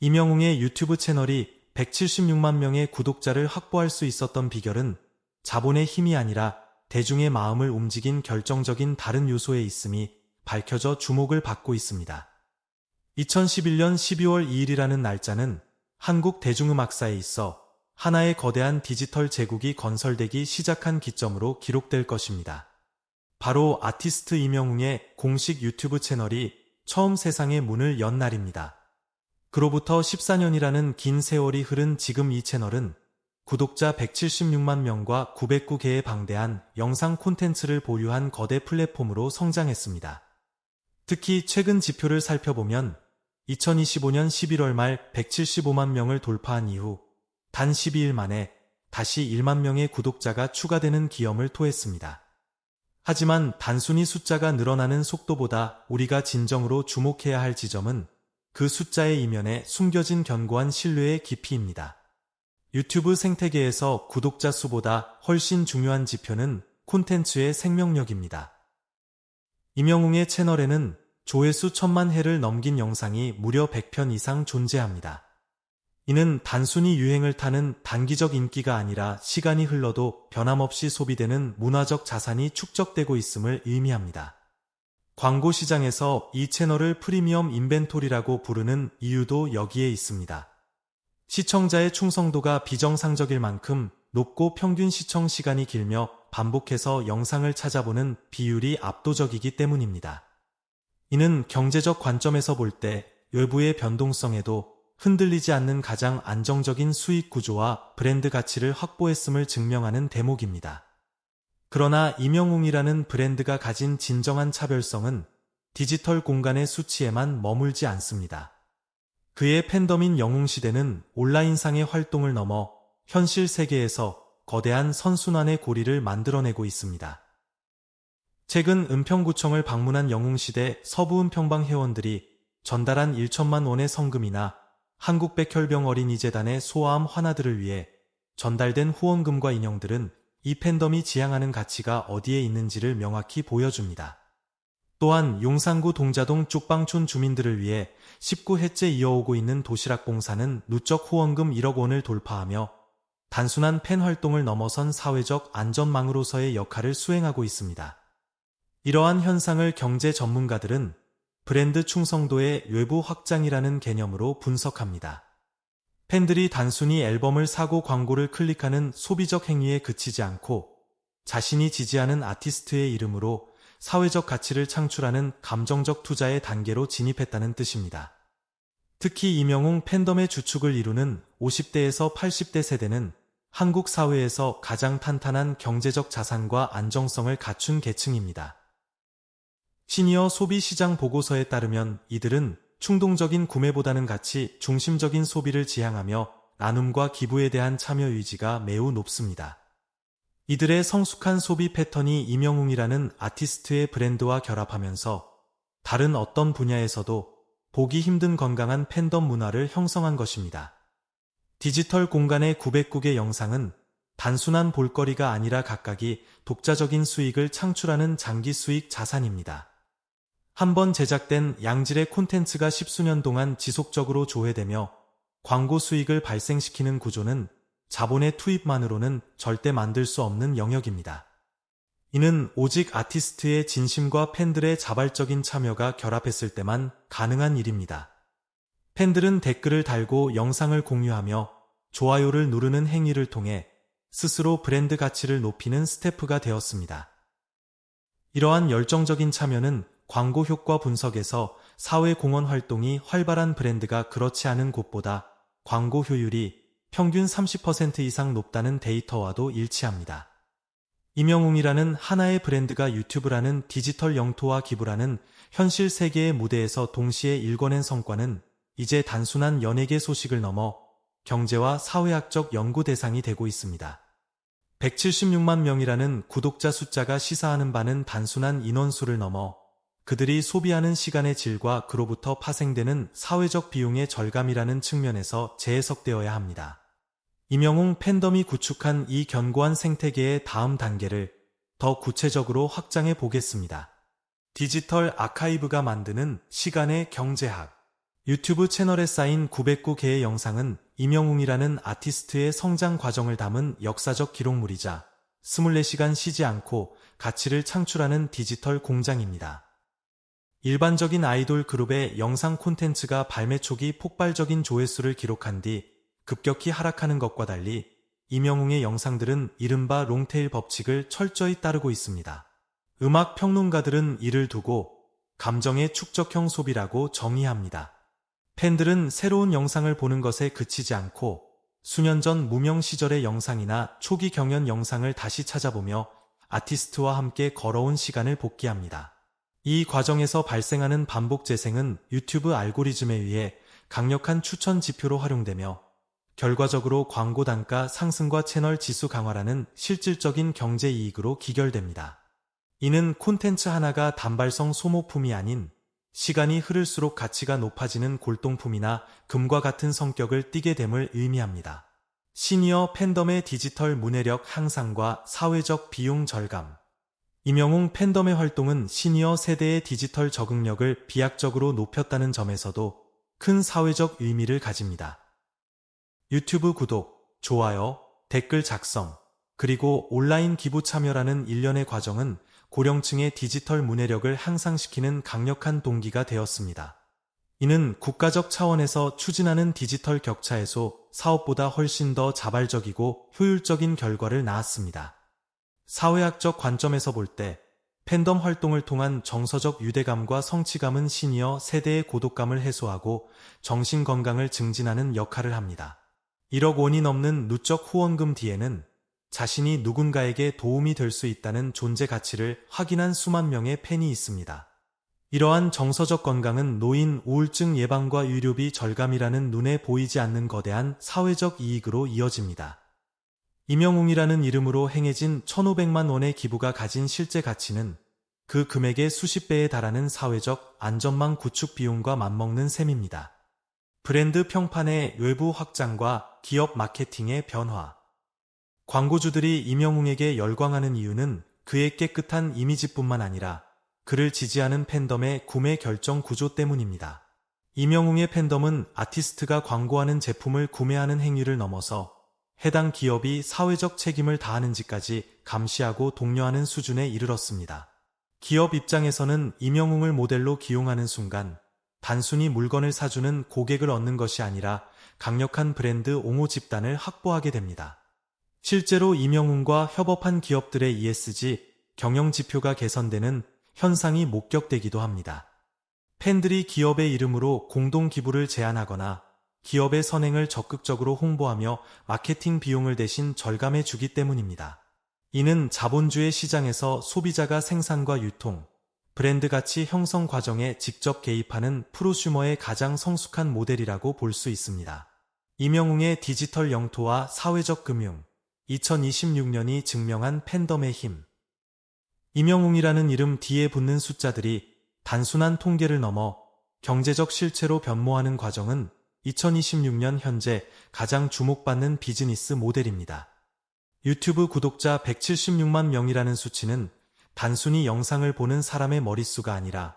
이명웅의 유튜브 채널이 176만 명의 구독자를 확보할 수 있었던 비결은 자본의 힘이 아니라 대중의 마음을 움직인 결정적인 다른 요소에 있음이 밝혀져 주목을 받고 있습니다. 2011년 12월 2일이라는 날짜는 한국 대중음악사에 있어 하나의 거대한 디지털 제국이 건설되기 시작한 기점으로 기록될 것입니다. 바로 아티스트 이명웅의 공식 유튜브 채널이 처음 세상의 문을 연 날입니다. 그로부터 14년이라는 긴 세월이 흐른 지금 이 채널은 구독자 176만 명과 909개의 방대한 영상 콘텐츠를 보유한 거대 플랫폼으로 성장했습니다. 특히 최근 지표를 살펴보면 2025년 11월 말 175만 명을 돌파한 이후 단 12일 만에 다시 1만 명의 구독자가 추가되는 기염을 토했습니다. 하지만 단순히 숫자가 늘어나는 속도보다 우리가 진정으로 주목해야 할 지점은 그 숫자의 이면에 숨겨진 견고한 신뢰의 깊이입니다. 유튜브 생태계에서 구독자 수보다 훨씬 중요한 지표는 콘텐츠의 생명력입니다. 임영웅의 채널에는 조회수 천만 회를 넘긴 영상이 무려 100편 이상 존재합니다. 이는 단순히 유행을 타는 단기적 인기가 아니라 시간이 흘러도 변함없이 소비되는 문화적 자산이 축적되고 있음을 의미합니다. 광고 시장에서 이 채널을 프리미엄 인벤토리라고 부르는 이유도 여기에 있습니다. 시청자의 충성도가 비정상적일 만큼 높고 평균 시청 시간이 길며 반복해서 영상을 찾아보는 비율이 압도적이기 때문입니다. 이는 경제적 관점에서 볼 때 외부의 변동성에도 흔들리지 않는 가장 안정적인 수익 구조와 브랜드 가치를 확보했음을 증명하는 대목입니다. 그러나 이명웅이라는 브랜드가 가진 진정한 차별성은 디지털 공간의 수치에만 머물지 않습니다. 그의 팬덤인 영웅시대는 온라인상의 활동을 넘어 현실 세계에서 거대한 선순환의 고리를 만들어내고 있습니다. 최근 은평구청을 방문한 영웅시대 서부은평방 회원들이 전달한 1천만 원의 성금이나 한국백혈병 어린이재단의 소아암 환아들을 위해 전달된 후원금과 인형들은 이 팬덤이 지향하는 가치가 어디에 있는지를 명확히 보여줍니다. 또한 용산구 동자동 쪽방촌 주민들을 위해 19회째 이어오고 있는 도시락 봉사는 누적 후원금 1억 원을 돌파하며 단순한 팬 활동을 넘어선 사회적 안전망으로서의 역할을 수행하고 있습니다. 이러한 현상을 경제 전문가들은 브랜드 충성도의 외부 확장이라는 개념으로 분석합니다. 팬들이 단순히 앨범을 사고 광고를 클릭하는 소비적 행위에 그치지 않고 자신이 지지하는 아티스트의 이름으로 사회적 가치를 창출하는 감정적 투자의 단계로 진입했다는 뜻입니다. 특히 이명웅 팬덤의 주축을 이루는 50대에서 80대 세대는 한국 사회에서 가장 탄탄한 경제적 자산과 안정성을 갖춘 계층입니다. 시니어 소비시장 보고서에 따르면 이들은 충동적인 구매보다는 가치 중심적인 소비를 지향하며 나눔과 기부에 대한 참여 의지가 매우 높습니다. 이들의 성숙한 소비 패턴이 이명웅이라는 아티스트의 브랜드와 결합하면서 다른 어떤 분야에서도 보기 힘든 건강한 팬덤 문화를 형성한 것입니다. 디지털 공간의 900국의 영상은 단순한 볼거리가 아니라 각각이 독자적인 수익을 창출하는 장기 수익 자산입니다. 한 번 제작된 양질의 콘텐츠가 십수년 동안 지속적으로 조회되며 광고 수익을 발생시키는 구조는 자본의 투입만으로는 절대 만들 수 없는 영역입니다. 이는 오직 아티스트의 진심과 팬들의 자발적인 참여가 결합했을 때만 가능한 일입니다. 팬들은 댓글을 달고 영상을 공유하며 좋아요를 누르는 행위를 통해 스스로 브랜드 가치를 높이는 스태프가 되었습니다. 이러한 열정적인 참여는 광고 효과 분석에서 사회공헌 활동이 활발한 브랜드가 그렇지 않은 곳보다 광고 효율이 평균 30% 이상 높다는 데이터와도 일치합니다. 이명웅이라는 하나의 브랜드가 유튜브라는 디지털 영토와 기부라는 현실 세계의 무대에서 동시에 일궈낸 성과는 이제 단순한 연예계 소식을 넘어 경제와 사회학적 연구 대상이 되고 있습니다. 176만 명이라는 구독자 숫자가 시사하는 바는 단순한 인원수를 넘어 그들이 소비하는 시간의 질과 그로부터 파생되는 사회적 비용의 절감이라는 측면에서 재해석되어야 합니다. 이명웅 팬덤이 구축한 이 견고한 생태계의 다음 단계를 더 구체적으로 확장해 보겠습니다. 디지털 아카이브가 만드는 시간의 경제학. 유튜브 채널에 쌓인 909개의 영상은 임영웅이라는 아티스트의 성장 과정을 담은 역사적 기록물이자 24시간 쉬지 않고 가치를 창출하는 디지털 공장입니다. 일반적인 아이돌 그룹의 영상 콘텐츠가 발매 초기 폭발적인 조회수를 기록한 뒤 급격히 하락하는 것과 달리 임영웅의 영상들은 이른바 롱테일 법칙을 철저히 따르고 있습니다. 음악 평론가들은 이를 두고 감정의 축적형 소비라고 정의합니다. 팬들은 새로운 영상을 보는 것에 그치지 않고 수년 전 무명 시절의 영상이나 초기 경연 영상을 다시 찾아보며 아티스트와 함께 걸어온 시간을 복귀합니다. 이 과정에서 발생하는 반복 재생은 유튜브 알고리즘에 의해 강력한 추천 지표로 활용되며 결과적으로 광고 단가 상승과 채널 지수 강화라는 실질적인 경제 이익으로 기결됩니다. 이는 콘텐츠 하나가 단발성 소모품이 아닌 시간이 흐를수록 가치가 높아지는 골동품이나 금과 같은 성격을 띠게 됨을 의미합니다. 시니어 팬덤의 디지털 문해력 향상과 사회적 비용 절감. 임영웅 팬덤의 활동은 시니어 세대의 디지털 적응력을 비약적으로 높였다는 점에서도 큰 사회적 의미를 가집니다. 유튜브 구독, 좋아요, 댓글 작성, 그리고 온라인 기부 참여라는 일련의 과정은 고령층의 디지털 문해력을 향상시키는 강력한 동기가 되었습니다. 이는 국가적 차원에서 추진하는 디지털 격차 해소 사업보다 훨씬 더 자발적이고 효율적인 결과를 낳았습니다. 사회학적 관점에서 볼 때 팬덤 활동을 통한 정서적 유대감과 성취감은 시니어 세대의 고독감을 해소하고 정신 건강을 증진하는 역할을 합니다. 1억 원이 넘는 누적 후원금 뒤에는 자신이 누군가에게 도움이 될 수 있다는 존재 가치를 확인한 수만 명의 팬이 있습니다. 이러한 정서적 건강은 노인 우울증 예방과 의료비 절감이라는 눈에 보이지 않는 거대한 사회적 이익으로 이어집니다. 임영웅이라는 이름으로 행해진 1500만 원의 기부가 가진 실제 가치는 그 금액의 수십 배에 달하는 사회적 안전망 구축 비용과 맞먹는 셈입니다. 브랜드 평판의 외부 확장과 기업 마케팅의 변화. 광고주들이 임영웅에게 열광하는 이유는 그의 깨끗한 이미지뿐만 아니라 그를 지지하는 팬덤의 구매 결정 구조 때문입니다. 임영웅의 팬덤은 아티스트가 광고하는 제품을 구매하는 행위를 넘어서 해당 기업이 사회적 책임을 다하는지까지 감시하고 독려하는 수준에 이르렀습니다. 기업 입장에서는 임영웅을 모델로 기용하는 순간 단순히 물건을 사주는 고객을 얻는 것이 아니라 강력한 브랜드 옹호 집단을 확보하게 됩니다. 실제로 임영웅과 협업한 기업들의 ESG 경영 지표가 개선되는 현상이 목격되기도 합니다. 팬들이 기업의 이름으로 공동 기부를 제안하거나 기업의 선행을 적극적으로 홍보하며 마케팅 비용을 대신 절감해 주기 때문입니다. 이는 자본주의 시장에서 소비자가 생산과 유통, 브랜드 가치 형성 과정에 직접 개입하는 프로슈머의 가장 성숙한 모델이라고 볼 수 있습니다. 이명웅의 디지털 영토와 사회적 금융, 2026년이 증명한 팬덤의 힘. 이명웅이라는 이름 뒤에 붙는 숫자들이 단순한 통계를 넘어 경제적 실체로 변모하는 과정은 2026년 현재 가장 주목받는 비즈니스 모델입니다. 유튜브 구독자 176만 명이라는 수치는 단순히 영상을 보는 사람의 머릿수가 아니라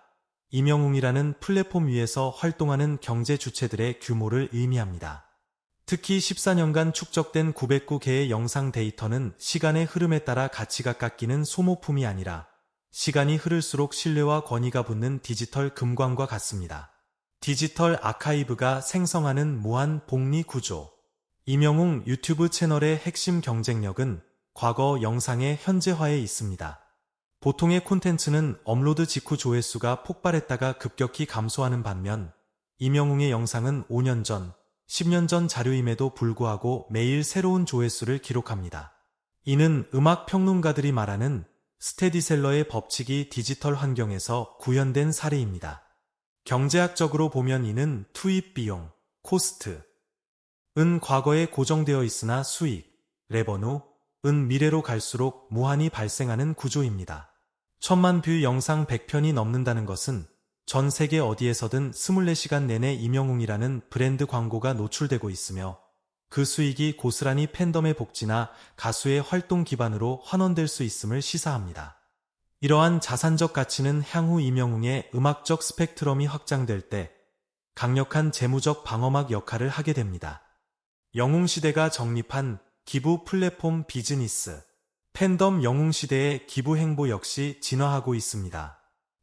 이명웅이라는 플랫폼 위에서 활동하는 경제 주체들의 규모를 의미합니다. 특히 14년간 축적된 909개의 영상 데이터는 시간의 흐름에 따라 가치가 깎이는 소모품이 아니라 시간이 흐를수록 신뢰와 권위가 붙는 디지털 금광과 같습니다. 디지털 아카이브가 생성하는 무한 복리 구조. 이명웅 유튜브 채널의 핵심 경쟁력은 과거 영상의 현재화에 있습니다. 보통의 콘텐츠는 업로드 직후 조회수가 폭발했다가 급격히 감소하는 반면 이명웅의 영상은 5년 전, 10년 전 자료임에도 불구하고 매일 새로운 조회수를 기록합니다. 이는 음악 평론가들이 말하는 스테디셀러의 법칙이 디지털 환경에서 구현된 사례입니다. 경제학적으로 보면 이는 투입 비용, 코스트, 은 과거에 고정되어 있으나 수익, 레버누, 은 미래로 갈수록 무한히 발생하는 구조입니다. 천만 뷰 영상 100편이 넘는다는 것은 전 세계 어디에서든 24시간 내내 임영웅이라는 브랜드 광고가 노출되고 있으며 그 수익이 고스란히 팬덤의 복지나 가수의 활동 기반으로 환원될 수 있음을 시사합니다. 이러한 자산적 가치는 향후 임영웅의 음악적 스펙트럼이 확장될 때 강력한 재무적 방어막 역할을 하게 됩니다. 영웅시대가 정립한 기부 플랫폼 비즈니스 팬덤 영웅시대의 기부 행보 역시 진화하고 있습니다.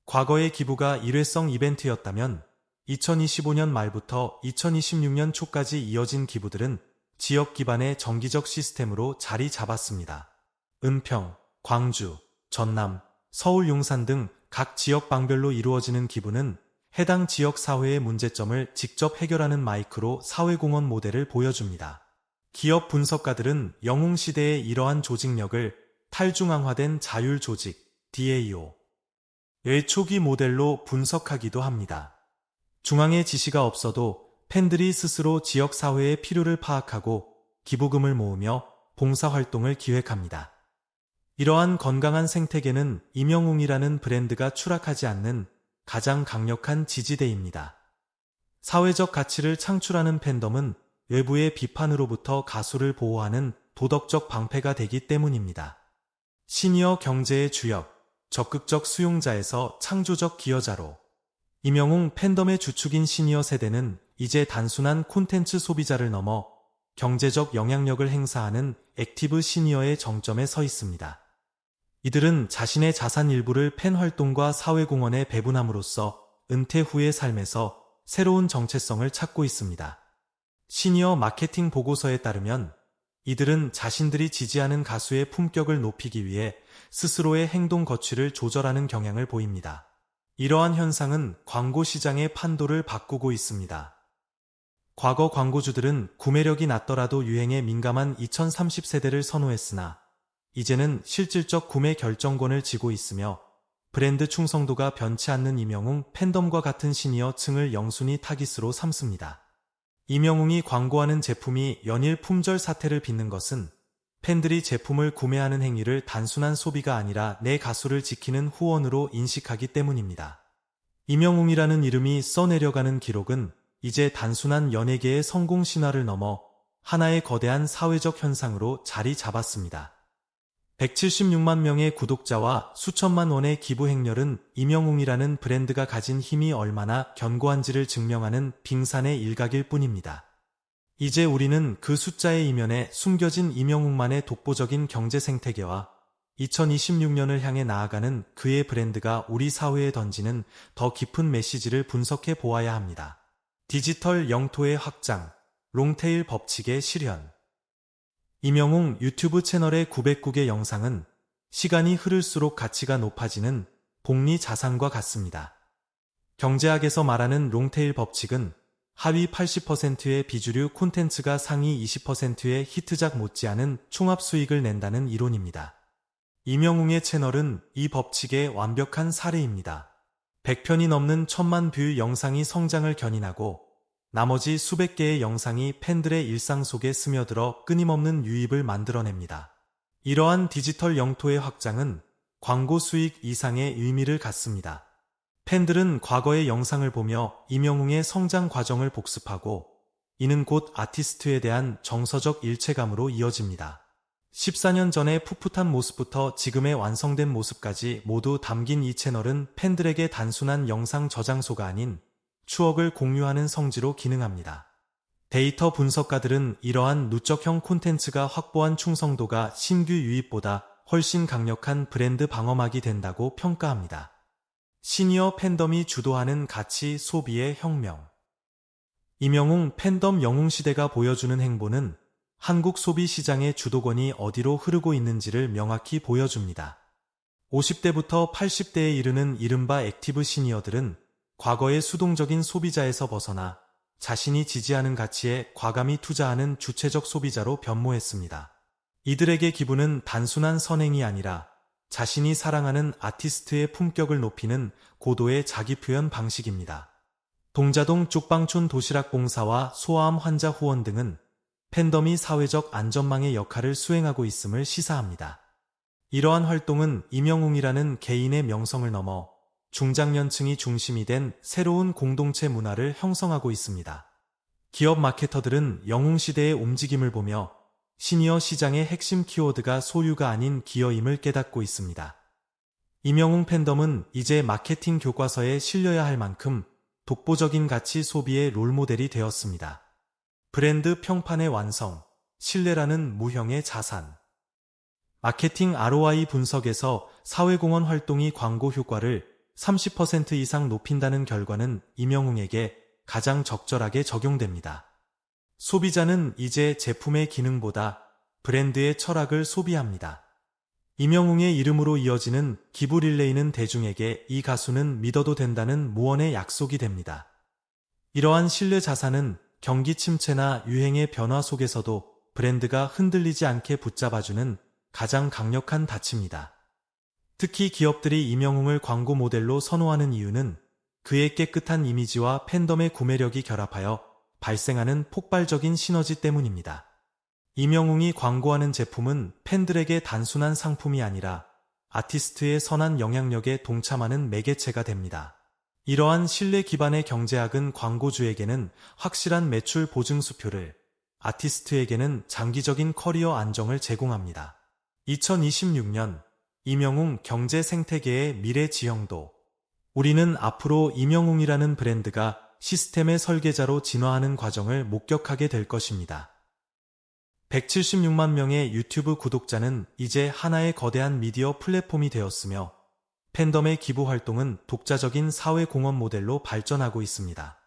과거의 기부가 일회성 이벤트였다면 2025년 말부터 2026년 초까지 이어진 기부들은 지역 기반의 정기적 시스템으로 자리 잡았습니다. 은평, 광주, 전남, 서울 용산 등 각 지역 방별로 이루어지는 기부는 해당 지역 사회의 문제점을 직접 해결하는 마이크로 사회공헌 모델을 보여줍니다. 기업 분석가들은 영웅시대의 이러한 조직력을 탈중앙화된 자율 조직, DAO, 의 초기 모델로 분석하기도 합니다. 중앙의 지시가 없어도 팬들이 스스로 지역 사회의 필요를 파악하고 기부금을 모으며 봉사활동을 기획합니다. 이러한 건강한 생태계는 임영웅이라는 브랜드가 추락하지 않는 가장 강력한 지지대입니다. 사회적 가치를 창출하는 팬덤은 외부의 비판으로부터 가수를 보호하는 도덕적 방패가 되기 때문입니다. 시니어 경제의 주역, 적극적 수용자에서 창조적 기여자로 임영웅 팬덤의 주축인 시니어 세대는 이제 단순한 콘텐츠 소비자를 넘어 경제적 영향력을 행사하는 액티브 시니어의 정점에 서 있습니다. 이들은 자신의 자산 일부를 팬 활동과 사회공헌에 배분함으로써 은퇴 후의 삶에서 새로운 정체성을 찾고 있습니다. 시니어 마케팅 보고서에 따르면 이들은 자신들이 지지하는 가수의 품격을 높이기 위해 스스로의 행동 거취를 조절하는 경향을 보입니다. 이러한 현상은 광고 시장의 판도를 바꾸고 있습니다. 과거 광고주들은 구매력이 낮더라도 유행에 민감한 2030세대를 선호했으나 이제는 실질적 구매 결정권을 쥐고 있으며 브랜드 충성도가 변치 않는 이명웅 팬덤과 같은 시니어 층을 영순위 타깃으로 삼습니다. 이명웅이 광고하는 제품이 연일 품절 사태를 빚는 것은 팬들이 제품을 구매하는 행위를 단순한 소비가 아니라 내 가수를 지키는 후원으로 인식하기 때문입니다. 이명웅이라는 이름이 써내려가는 기록은 이제 단순한 연예계의 성공 신화를 넘어 하나의 거대한 사회적 현상으로 자리 잡았습니다. 176만 명의 구독자와 수천만 원의 기부 행렬은 이명웅이라는 브랜드가 가진 힘이 얼마나 견고한지를 증명하는 빙산의 일각일 뿐입니다. 이제 우리는 그 숫자의 이면에 숨겨진 이명웅만의 독보적인 경제 생태계와 2026년을 향해 나아가는 그의 브랜드가 우리 사회에 던지는 더 깊은 메시지를 분석해 보아야 합니다. 디지털 영토의 확장, 롱테일 법칙의 실현 이명웅 유튜브 채널의 909개 영상은 시간이 흐를수록 가치가 높아지는 복리 자산과 같습니다. 경제학에서 말하는 롱테일 법칙은 하위 80%의 비주류 콘텐츠가 상위 20%의 히트작 못지않은 총합 수익을 낸다는 이론입니다. 이명웅의 채널은 이 법칙의 완벽한 사례입니다. 100편이 넘는 천만 뷰 영상이 성장을 견인하고 나머지 수백 개의 영상이 팬들의 일상 속에 스며들어 끊임없는 유입을 만들어냅니다. 이러한 디지털 영토의 확장은 광고 수익 이상의 의미를 갖습니다. 팬들은 과거의 영상을 보며 임영웅의 성장 과정을 복습하고 이는 곧 아티스트에 대한 정서적 일체감으로 이어집니다. 14년 전의 풋풋한 모습부터 지금의 완성된 모습까지 모두 담긴 이 채널은 팬들에게 단순한 영상 저장소가 아닌 추억을 공유하는 성지로 기능합니다. 데이터 분석가들은 이러한 누적형 콘텐츠가 확보한 충성도가 신규 유입보다 훨씬 강력한 브랜드 방어막이 된다고 평가합니다. 시니어 팬덤이 주도하는 가치 소비의 혁명 이명웅 팬덤 영웅시대가 보여주는 행보는 한국 소비 시장의 주도권이 어디로 흐르고 있는지를 명확히 보여줍니다. 50대부터 80대에 이르는 이른바 액티브 시니어들은 과거의 수동적인 소비자에서 벗어나 자신이 지지하는 가치에 과감히 투자하는 주체적 소비자로 변모했습니다. 이들에게 기부는 단순한 선행이 아니라 자신이 사랑하는 아티스트의 품격을 높이는 고도의 자기 표현 방식입니다. 동자동 쪽방촌 도시락 봉사와 소아암 환자 후원 등은 팬덤이 사회적 안전망의 역할을 수행하고 있음을 시사합니다. 이러한 활동은 이명웅이라는 개인의 명성을 넘어 중장년층이 중심이 된 새로운 공동체 문화를 형성하고 있습니다. 기업 마케터들은 영웅시대의 움직임을 보며 시니어 시장의 핵심 키워드가 소유가 아닌 기여임을 깨닫고 있습니다. 이명웅 팬덤은 이제 마케팅 교과서에 실려야 할 만큼 독보적인 가치 소비의 롤모델이 되었습니다. 브랜드 평판의 완성, 신뢰라는 무형의 자산. 마케팅 ROI 분석에서 사회공헌 활동이 광고 효과를 30% 이상 높인다는 결과는 임영웅에게 가장 적절하게 적용됩니다. 소비자는 이제 제품의 기능보다 브랜드의 철학을 소비합니다. 임영웅의 이름으로 이어지는 기부 릴레이는 대중에게 이 가수는 믿어도 된다는 무언의 약속이 됩니다. 이러한 신뢰 자산은 경기 침체나 유행의 변화 속에서도 브랜드가 흔들리지 않게 붙잡아주는 가장 강력한 닫입니다. 특히 기업들이 임영웅을 광고 모델로 선호하는 이유는 그의 깨끗한 이미지와 팬덤의 구매력이 결합하여 발생하는 폭발적인 시너지 때문입니다. 임영웅이 광고하는 제품은 팬들에게 단순한 상품이 아니라 아티스트의 선한 영향력에 동참하는 매개체가 됩니다. 이러한 신뢰 기반의 경제학은 광고주에게는 확실한 매출 보증 수표를, 아티스트에게는 장기적인 커리어 안정을 제공합니다. 2026년 임영웅 경제 생태계의 미래 지형도 우리는 앞으로 임영웅이라는 브랜드가 시스템의 설계자로 진화하는 과정을 목격하게 될 것입니다. 176만 명의 유튜브 구독자는 이제 하나의 거대한 미디어 플랫폼이 되었으며 팬덤의 기부 활동은 독자적인 사회 공헌 모델로 발전하고 있습니다.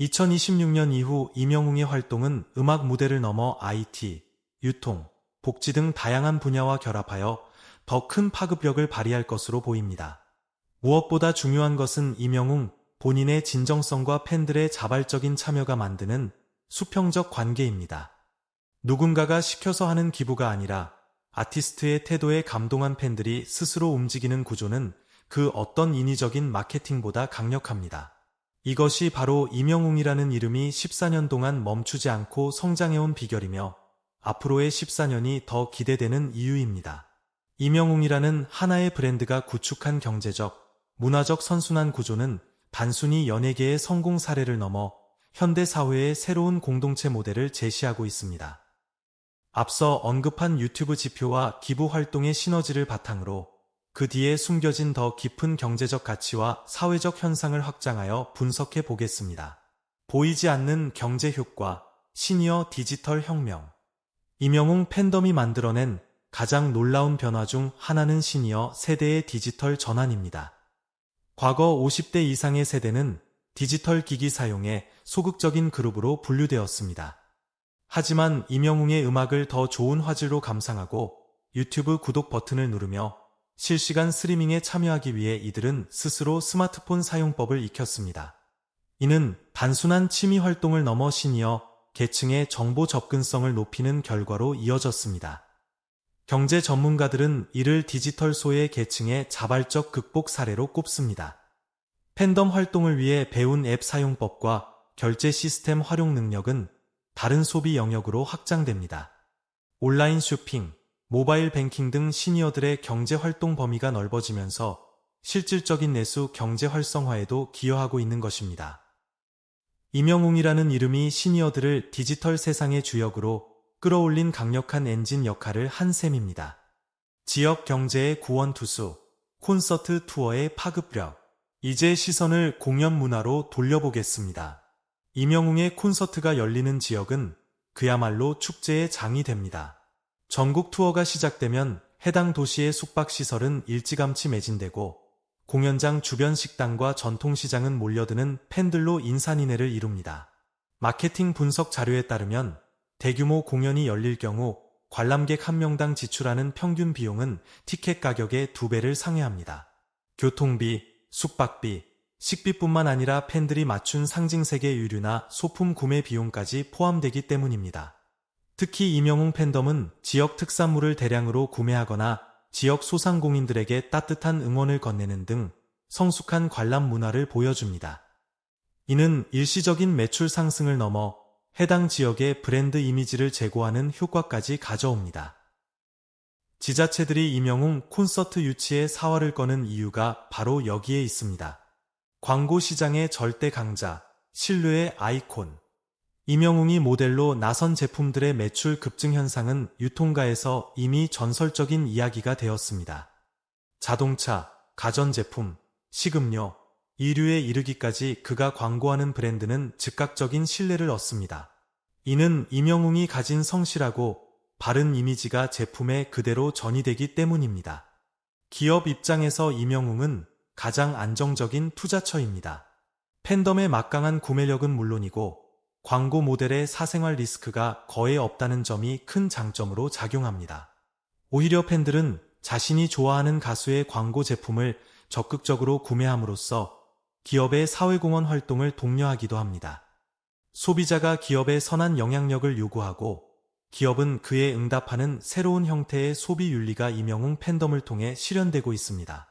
2026년 이후 임영웅의 활동은 음악 무대를 넘어 IT, 유통, 복지 등 다양한 분야와 결합하여 더 큰 파급력을 발휘할 것으로 보입니다. 무엇보다 중요한 것은 임영웅 본인의 진정성과 팬들의 자발적인 참여가 만드는 수평적 관계입니다. 누군가가 시켜서 하는 기부가 아니라 아티스트의 태도에 감동한 팬들이 스스로 움직이는 구조는 그 어떤 인위적인 마케팅보다 강력합니다. 이것이 바로 임영웅이라는 이름이 14년 동안 멈추지 않고 성장해온 비결이며 앞으로의 14년이 더 기대되는 이유입니다. 임영웅이라는 하나의 브랜드가 구축한 경제적, 문화적 선순환 구조는 단순히 연예계의 성공 사례를 넘어 현대 사회의 새로운 공동체 모델을 제시하고 있습니다. 앞서 언급한 유튜브 지표와 기부 활동의 시너지를 바탕으로 그 뒤에 숨겨진 더 깊은 경제적 가치와 사회적 현상을 확장하여 분석해 보겠습니다. 보이지 않는 경제 효과, 시니어 디지털 혁명. 이명웅 팬덤이 만들어낸 가장 놀라운 변화 중 하나는 시니어 세대의 디지털 전환입니다. 과거 50대 이상의 세대는 디지털 기기 사용에 소극적인 그룹으로 분류되었습니다. 하지만 이명웅의 음악을 더 좋은 화질로 감상하고 유튜브 구독 버튼을 누르며 실시간 스트리밍에 참여하기 위해 이들은 스스로 스마트폰 사용법을 익혔습니다. 이는 단순한 취미 활동을 넘어 시니어 계층의 정보 접근성을 높이는 결과로 이어졌습니다. 경제 전문가들은 이를 디지털 소외 계층의 자발적 극복 사례로 꼽습니다. 팬덤 활동을 위해 배운 앱 사용법과 결제 시스템 활용 능력은 다른 소비 영역으로 확장됩니다. 온라인 쇼핑, 모바일 뱅킹 등 시니어들의 경제 활동 범위가 넓어지면서 실질적인 내수 경제 활성화에도 기여하고 있는 것입니다. 임영웅이라는 이름이 시니어들을 디지털 세상의 주역으로 끌어올린 강력한 엔진 역할을 한 셈입니다. 지역 경제의 구원투수, 콘서트 투어의 파급력. 이제 시선을 공연 문화로 돌려보겠습니다. 임영웅의 콘서트가 열리는 지역은 그야말로 축제의 장이 됩니다. 전국 투어가 시작되면 해당 도시의 숙박시설은 일찌감치 매진되고 공연장 주변 식당과 전통시장은 몰려드는 팬들로 인산인해를 이룹니다. 마케팅 분석 자료에 따르면 대규모 공연이 열릴 경우 관람객 한 명당 지출하는 평균 비용은 티켓 가격의 두 배를 상회합니다. 교통비, 숙박비, 식비뿐만 아니라 팬들이 맞춘 상징색의 유류나 소품 구매 비용까지 포함되기 때문입니다. 특히 이명웅 팬덤은 지역 특산물을 대량으로 구매하거나 지역 소상공인들에게 따뜻한 응원을 건네는 등 성숙한 관람 문화를 보여줍니다. 이는 일시적인 매출 상승을 넘어 해당 지역의 브랜드 이미지를 제고하는 효과까지 가져옵니다. 지자체들이 이명웅 콘서트 유치에 사활을 거는 이유가 바로 여기에 있습니다. 광고 시장의 절대 강자, 신뢰의 아이콘, 이명웅이 모델로 나선 제품들의 매출 급증 현상은 유통가에서 이미 전설적인 이야기가 되었습니다. 자동차, 가전제품, 식음료, 이류에 이르기까지 그가 광고하는 브랜드는 즉각적인 신뢰를 얻습니다. 이는 임영웅이 가진 성실하고 바른 이미지가 제품에 그대로 전이되기 때문입니다. 기업 입장에서 임영웅은 가장 안정적인 투자처입니다. 팬덤의 막강한 구매력은 물론이고 광고 모델의 사생활 리스크가 거의 없다는 점이 큰 장점으로 작용합니다. 오히려 팬들은 자신이 좋아하는 가수의 광고 제품을 적극적으로 구매함으로써 기업의 사회공헌 활동을 독려하기도 합니다. 소비자가 기업에 선한 영향력을 요구하고 기업은 그에 응답하는 새로운 형태의 소비 윤리가 임영웅 팬덤을 통해 실현되고 있습니다.